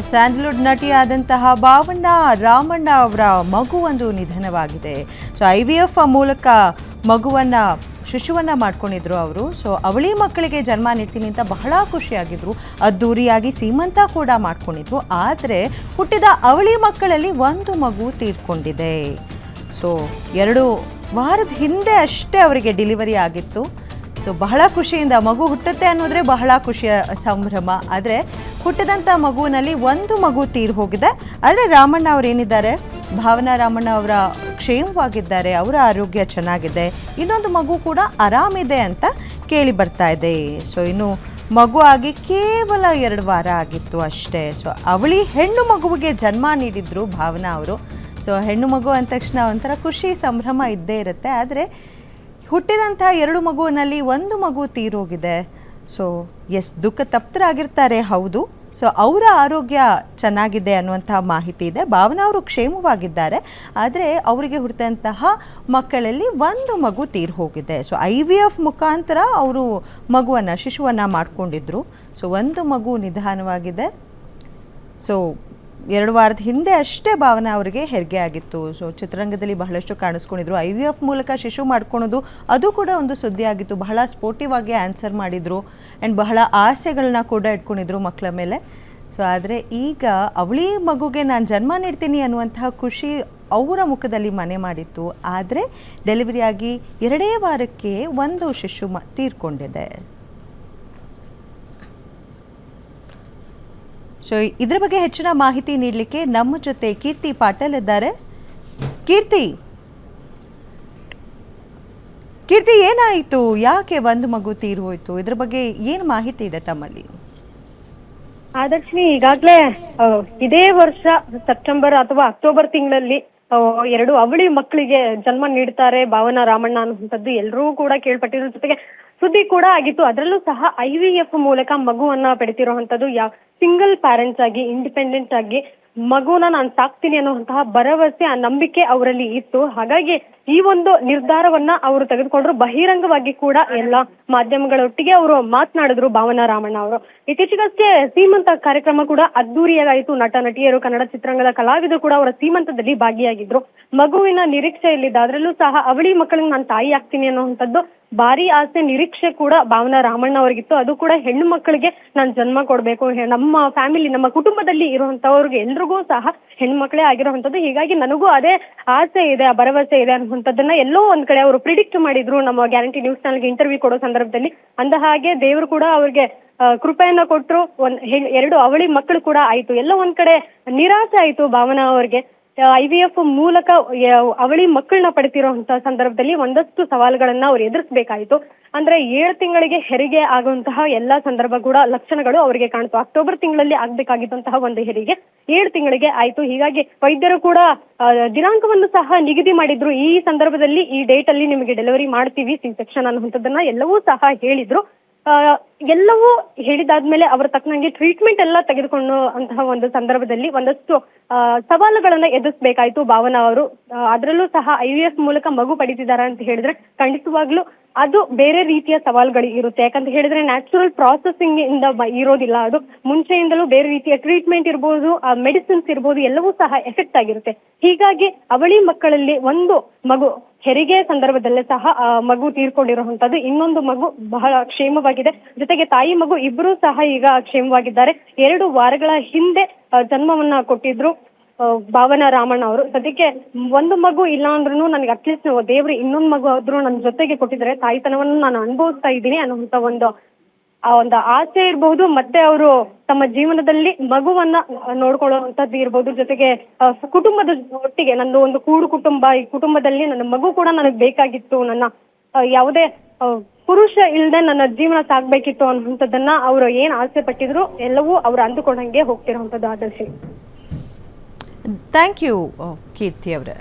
Sandalwood ನಟಿಯಾದಂತಹ ಭಾವಣ್ಣ ರಾಮಣ್ಣ ಅವರ ಮಗು ಒಂದು ನಿಧನವಾಗಿದೆ. ಸೊ ಐ ವಿ ಎಫ್ ಮೂಲಕ ಮಗುವನ್ನು, ಶಿಶುವನ್ನು ಮಾಡ್ಕೊಂಡಿದ್ರು ಅವರು. ಸೊ ಅವಳಿ ಮಕ್ಕಳಿಗೆ ಜನ್ಮ ನೀಡ್ತೀನಿ ಅಂತ ಬಹಳ ಖುಷಿಯಾಗಿದ್ರು. ಅದ್ದೂರಿಯಾಗಿ ಸೀಮಂತ ಕೂಡ ಮಾಡ್ಕೊಂಡಿದ್ರು. ಆದರೆ, ಹುಟ್ಟಿದ ಅವಳಿ ಮಕ್ಕಳಲ್ಲಿ ಒಂದು ಮಗು ತೀರ್ಕೊಂಡಿದೆ. ಸೊ ಎರಡು ವಾರದ ಹಿಂದೆ ಅಷ್ಟೇ ಅವರಿಗೆ ಡೆಲಿವರಿ ಆಗಿತ್ತು. ಸೊ ಬಹಳ ಖುಷಿಯಿಂದ ಮಗು ಹುಟ್ಟುತ್ತೆ ಅನ್ನೋದ್ರೆ ಬಹಳ ಖುಷಿಯ ಸಂಭ್ರಮ. ಆದರೆ ಹುಟ್ಟಿದಂಥ ಮಗುವಿನಲ್ಲಿ ಒಂದು ಮಗು ತೀರು ಹೋಗಿದೆ. ಆದರೆ ರಾಮಣ್ಣ ಅವ್ರು ಏನಿದ್ದಾರೆ ಭಾವನಾ ರಾಮಣ್ಣ ಅವರ ಕ್ಷೇಮವಾಗಿದ್ದಾರೆ, ಅವರ ಆರೋಗ್ಯ ಚೆನ್ನಾಗಿದೆ, ಇನ್ನೊಂದು ಮಗು ಕೂಡ ಆರಾಮಿದೆ ಅಂತ ಕೇಳಿ ಬರ್ತಾ ಇದೆ. ಸೊ ಇನ್ನು ಮಗು ಆಗಿ ಕೇವಲ ಎರಡು ವಾರ ಆಗಿತ್ತು ಅಷ್ಟೇ. ಸೊ ಅವಳಿ ಹೆಣ್ಣು ಮಗುವಿಗೆ ಜನ್ಮ ನೀಡಿದ್ರು ಭಾವನಾ ಅವರು. ಸೊ ಹೆಣ್ಣು ಮಗು ಅಂದ ತಕ್ಷಣ ಒಂಥರ ಖುಷಿ, ಸಂಭ್ರಮ ಇದ್ದೇ ಇರುತ್ತೆ. ಆದರೆ ಹುಟ್ಟಿದಂಥ ಎರಡು ಮಗುವಿನಲ್ಲಿ ಒಂದು ಮಗು ತೀರೋಗಿದೆ ಸೊ ಎಸ್ ದುಃಖ ತಪ್ತರಾಗಿರ್ತಾರೆ ಹೌದು. ಸೊ ಅವರ ಆರೋಗ್ಯ ಚೆನ್ನಾಗಿದೆ ಅನ್ನುವಂತಹ ಮಾಹಿತಿ ಇದೆ. ಭಾವನಾ ಅವರು ಕ್ಷೇಮವಾಗಿದ್ದಾರೆ. ಆದರೆ ಅವರಿಗೆ ಹುಟ್ಟಿದಂತಹ ಮಕ್ಕಳಲ್ಲಿ ಒಂದು ಮಗು ತೀರು ಹೋಗಿದೆ. ಸೊ ಐ ವಿ ಎಫ್ ಮುಖಾಂತರ ಅವರು ಮಗುವನ್ನು, ಶಿಶುವನ್ನು ಮಾಡಿಕೊಂಡಿದ್ರು. ಸೊ ಒಂದು ಮಗು ನಿಧಾನವಾಗಿದೆ. ಸೊ ಎರಡು ವಾರದ ಹಿಂದೆ ಅಷ್ಟೇ ಭಾವನೆ ಅವರಿಗೆ ಹೆರಿಗೆ ಆಗಿತ್ತು. ಸೊ ಚಿತ್ರರಂಗದಲ್ಲಿ ಬಹಳಷ್ಟು ಕಾಣಿಸ್ಕೊಂಡಿದ್ರು. ಐ ವಿ ಎಫ್ ಮೂಲಕ ಶಿಶು ಮಾಡ್ಕೊಳೋದು ಅದು ಕೂಡ ಒಂದು ಸುದ್ದಿ ಆಗಿತ್ತು. ಬಹಳ ಸ್ಪೋರ್ಟಿವ್ ಆಗಿ ಆನ್ಸರ್ ಮಾಡಿದರು. ಆ್ಯಂಡ್ ಬಹಳ ಆಸೆಗಳನ್ನ ಕೂಡ ಇಟ್ಕೊಂಡಿದ್ರು ಮಕ್ಕಳ ಮೇಲೆ. ಸೊ ಆದರೆ ಈಗ ಅವಳಿ ಮಗುಗೆ ನಾನು ಜನ್ಮ ನೀಡ್ತೀನಿ ಅನ್ನುವಂತಹ ಖುಷಿ ಅವರ ಮುಖದಲ್ಲಿ ಮನೆ ಮಾಡಿತ್ತು. ಆದರೆ ಡೆಲಿವರಿ ಆಗಿ ಎರಡೇ ವಾರಕ್ಕೆ ಒಂದು ಶಿಶು ಮ, ತೀರ್ಕೊಂಡಿದೆ. ಸೊ ಇದ್ರ ಬಗ್ಗೆ ಹೆಚ್ಚಿನ ಮಾಹಿತಿ ನೀಡಲಿಕ್ಕೆ ನಮ್ಮ ಜೊತೆ ಕೀರ್ತಿ ಪಾಟೀಲ್ ಇದ್ದಾರೆ. ಕೀರ್ತಿ ಕೀರ್ತಿ ಏನಾಯಿತು? ಯಾಕೆ ಒಂದು ಮಗು ತೀರು ಹೋಯ್ತು? ಇದ್ರ ಬಗ್ಗೆ ಏನು ಮಾಹಿತಿ ಇದೆ ತಮ್ಮಲ್ಲಿ? ಆದರ್ಶಿನಿ, ಈಗಾಗ್ಲೇ ಇದೇ ವರ್ಷ ಸೆಪ್ಟೆಂಬರ್ ಅಥವಾ ಅಕ್ಟೋಬರ್ ತಿಂಗಳಲ್ಲಿ ಎರಡು ಅವಳಿ ಮಕ್ಕಳಿಗೆ ಜನ್ಮ ನೀಡ್ತಾರೆ ಭಾವನಾ ರಾಮಣ್ಣ ಅನ್ನುವಂಥದ್ದು. ಎಲ್ಲರೂ ಕೂಡ ಕೇಳ್ಪಟ್ಟಿರೋ ಜೊತೆಗೆ ಸುದ್ದಿ ಕೂಡ ಆಗಿತ್ತು. ಅದರಲ್ಲೂ ಸಹ ಐ ವಿ ಎಫ್ ಮೂಲಕ ಮಗುವನ್ನ ಪಡೆತಿರುವಂತದ್ದು ಯಾವ ಸಿಂಗಲ್ ಪ್ಯಾರೆಂಟ್ಸ್ ಆಗಿ ಇಂಡಿಪೆಂಡೆಂಟ್ ಆಗಿ ಮಗುನ ನಾನು ಸಾಕ್ತೀನಿ ಅನ್ನುವಂತಹ ಭರವಸೆ, ಆ ನಂಬಿಕೆ ಅವರಲ್ಲಿ ಇತ್ತು. ಹಾಗಾಗಿ ಈ ಒಂದು ನಿರ್ಧಾರವನ್ನ ಅವರು ತೆಗೆದುಕೊಂಡ್ರು. ಬಹಿರಂಗವಾಗಿ ಕೂಡ ಎಲ್ಲ ಮಾಧ್ಯಮಗಳೊಟ್ಟಿಗೆ ಅವರು ಮಾತನಾಡಿದ್ರು ಭಾವನಾ ರಾಮಣ್ಣ ಅವರು. ಇತ್ತೀಚೆಗಷ್ಟೇ ಸೀಮಂತ ಕಾರ್ಯಕ್ರಮ ಕೂಡ ಅದ್ದೂರಿಯಾಗಾಯಿತು ನಟ, ನಟಿಯರು, ಕನ್ನಡ ಚಿತ್ರರಂಗದ ಕಲಾವಿದರು ಕೂಡ ಅವರ ಸೀಮಂತದಲ್ಲಿ ಭಾಗಿಯಾಗಿದ್ರು. ಮಗುವಿನ ನಿರೀಕ್ಷೆಯಲ್ಲಿದ್ದ ಅದರಲ್ಲೂ ಸಹ ಅವಳಿ ಮಕ್ಕಳಿಗೆ ನಾನು ತಾಯಿ ಆಗ್ತೀನಿ ಅನ್ನುವಂಥದ್ದು ಭಾರಿ ಆಸೆ, ನಿರೀಕ್ಷೆ ಕೂಡ ಭಾವನಾ ರಾಮಣ್ಣ ಅವರಿಗಿತ್ತು. ಅದು ಕೂಡ ಹೆಣ್ಣು ಮಕ್ಕಳಿಗೆ ನಾನು ಜನ್ಮ ಕೊಡಬೇಕು. ನಮ್ಮ ಫ್ಯಾಮಿಲಿ ನಮ್ಮ ಕುಟುಂಬದಲ್ಲಿ ಇರುವಂತವ್ರಿಗೆ ಎಲ್ರಿಗೂ ಸಹ ಹೆಣ್ಮಕ್ಳೇ ಆಗಿರುವಂತದ್ದು. ಹೀಗಾಗಿ ನನಗೂ ಅದೇ ಆಸೆ ಇದೆ, ಆ ಭರವಸೆ ಇದೆ ಅನ್ನುವಂಥದ್ದನ್ನ ಎಲ್ಲೋ ಒಂದ್ ಕಡೆ ಅವರು ಪ್ರಿಡಿಕ್ಟ್ ಮಾಡಿದ್ರು ನಮ್ಮ ಗ್ಯಾರಂಟಿ ನ್ಯೂಸ್ ಚಾನಲ್ಗೆ ಇಂಟರ್ವ್ಯೂ ಕೊಡೋ ಸಂದರ್ಭದಲ್ಲಿ. ಅಂದ ಹಾಗೆ ದೇವರು ಕೂಡ ಅವ್ರಿಗೆ ಕೃಪೆಯನ್ನ ಕೊಟ್ಟರು ಒಂದ್ ಎರಡು ಅವಳಿ ಮಕ್ಕಳು ಕೂಡ ಆಯ್ತು. ಎಲ್ಲ ಒಂದ್ ಕಡೆ ನಿರಾಸೆ ಆಯ್ತು ಭಾವನಾ ಅವ್ರಿಗೆ. ಐ ವಿ ಎಫ್ ಮೂಲಕ ಅವಳಿ ಮಕ್ಕಳನ್ನ ಪಡೆತಿರುವಂತಹ ಸಂದರ್ಭದಲ್ಲಿ ಒಂದಷ್ಟು ಸವಾಲುಗಳನ್ನ ಅವ್ರು ಎದುರಿಸಬೇಕಾಯಿತು. ಅಂದ್ರೆ ಏಳು ತಿಂಗಳಿಗೆ ಹೆರಿಗೆ ಆಗುವಂತಹ ಎಲ್ಲಾ ಸಂದರ್ಭ ಕೂಡ ಲಕ್ಷಣಗಳು ಅವರಿಗೆ ಕಾಣ್ತು. ಅಕ್ಟೋಬರ್ ತಿಂಗಳಲ್ಲಿ ಆಗ್ಬೇಕಾಗಿದ್ದಂತಹ ಒಂದು ಹೆರಿಗೆ ಏಳು ತಿಂಗಳಿಗೆ ಆಯ್ತು. ಹೀಗಾಗಿ ವೈದ್ಯರು ಕೂಡ ದಿನಾಂಕವನ್ನು ಸಹ ನಿಗದಿ ಮಾಡಿದ್ರು. ಈ ಸಂದರ್ಭದಲ್ಲಿ ಈ ಡೇಟ್ ಅಲ್ಲಿ ನಿಮಗೆ ಡೆಲಿವರಿ ಮಾಡ್ತೀವಿ. ಸಿ ಸೆಕ್ಷನ್ ಅನ್ನುವಂಥದ್ದನ್ನ ಎಲ್ಲವೂ ಸಹ ಹೇಳಿದ್ರು. ಎಲ್ಲವೂ ಹೇಳಿದಾದ್ಮೇಲೆ ಅವರ ತಕ್ಕನಂಗೆ ಟ್ರೀಟ್ಮೆಂಟ್ ಎಲ್ಲ ತೆಗೆದುಕೊಂಡು ಅಂತಹ ಒಂದು ಸಂದರ್ಭದಲ್ಲಿ ಒಂದಷ್ಟು ಸವಾಲುಗಳನ್ನ ಎದುರಿಸಬೇಕಾಯ್ತು ಭಾವನಾ ಅವರು. ಅದರಲ್ಲೂ ಸಹ ಐ ಮೂಲಕ ಮಗು ಪಡಿತಿದ್ದಾರೆ ಅಂತ ಹೇಳಿದ್ರೆ ಖಂಡಿತವಾಗ್ಲೂ ಅದು ಬೇರೆ ರೀತಿಯ ಸವಾಲುಗಳು ಇರುತ್ತೆ. ಯಾಕಂತ ಹೇಳಿದ್ರೆ ನ್ಯಾಚುರಲ್ ಪ್ರಾಸೆಸಿಂಗ್ ಇಂದ ಇರೋದಿಲ್ಲ. ಅದು ಮುಂಚೆಯಿಂದಲೂ ಬೇರೆ ರೀತಿಯ ಟ್ರೀಟ್ಮೆಂಟ್ ಇರ್ಬೋದು ಮೆಡಿಸಿನ್ಸ್ ಇರ್ಬೋದು ಎಲ್ಲವೂ ಸಹ ಎಫೆಕ್ಟ್ ಆಗಿರುತ್ತೆ. ಹೀಗಾಗಿ ಅವಳಿ ಮಕ್ಕಳಲ್ಲಿ ಒಂದು ಮಗು ಹೆರಿಗೆ ಸಂದರ್ಭದಲ್ಲೇ ಸಹ ಆ ಮಗು ತೀರ್ಕೊಂಡಿರುವಂತದ್ದು ಇನ್ನೊಂದು ಮಗು ಬಹಳ ಕ್ಷೇಮವಾಗಿದೆ. ಜೊತೆಗೆ ತಾಯಿ ಮಗು ಇಬ್ಬರೂ ಸಹ ಈಗ ಕ್ಷೇಮವಾಗಿದ್ದಾರೆ. ಎರಡು ವಾರಗಳ ಹಿಂದೆ ಆ, ಜನ್ಮವನ್ನ ಕೊಟ್ಟಿದ್ರು. ಆ, ಭಾವನಾ ರಾಮಣ್ಣ ಅವರು. ಸದ್ಯಕ್ಕೆ ಒಂದು ಮಗು ಇಲ್ಲ ಅಂದ್ರೂ ನನಗೆ ಅಟ್ಲೀಸ್ಟ್ ದೇವ್ರು ಇನ್ನೊಂದು ಮಗು ಆದ್ರೂ ನನ್ನ ಜೊತೆಗೆ ಕೊಟ್ಟಿದ್ರೆ ತಾಯ್ತನವನ್ನು ನಾನು ಅನುಭವಿಸ್ತಾ ಇದ್ದೀನಿ ಅನ್ನುವಂತ ಒಂದು, ಆ, ಒಂದು ಆಸೆ ಇರಬಹುದು. ಮತ್ತೆ ಅವರು ತಮ್ಮ ಜೀವನದಲ್ಲಿ ಮಗುವನ್ನ ನೋಡ್ಕೊಳ್ಳುವಂತದ್ದು ಇರ್ಬೋದು ಜೊತೆಗೆ ಕುಟುಂಬದ ಒಟ್ಟಿಗೆ ನಂದು ಒಂದು ಕೂಡು ಕುಟುಂಬ, ಈ ಕುಟುಂಬದಲ್ಲಿ ನನ್ನ ಮಗು ಕೂಡ ನನಗೆ ಬೇಕಾಗಿತ್ತು. ನನ್ನ ಯಾವುದೇ ಪುರುಷ ಇಲ್ಲದೆ ನನ್ನ ಜೀವನ ಸಾಗ್ಬೇಕಿತ್ತು ಅನ್ನುವಂಥದ್ದನ್ನ ಅವರು ಏನ್ ಆಸೆ ಪಟ್ಟಿದ್ರು ಎಲ್ಲವೂ ಅವ್ರು ಅಂದುಕೊಂಡಂಗೆ ಹೋಗ್ತಿರೋಂಥದ್ದು ಆದರ್ಶ. ಥ್ಯಾಂಕ್ ಯು ಕೀರ್ತಿ ಅವರೇ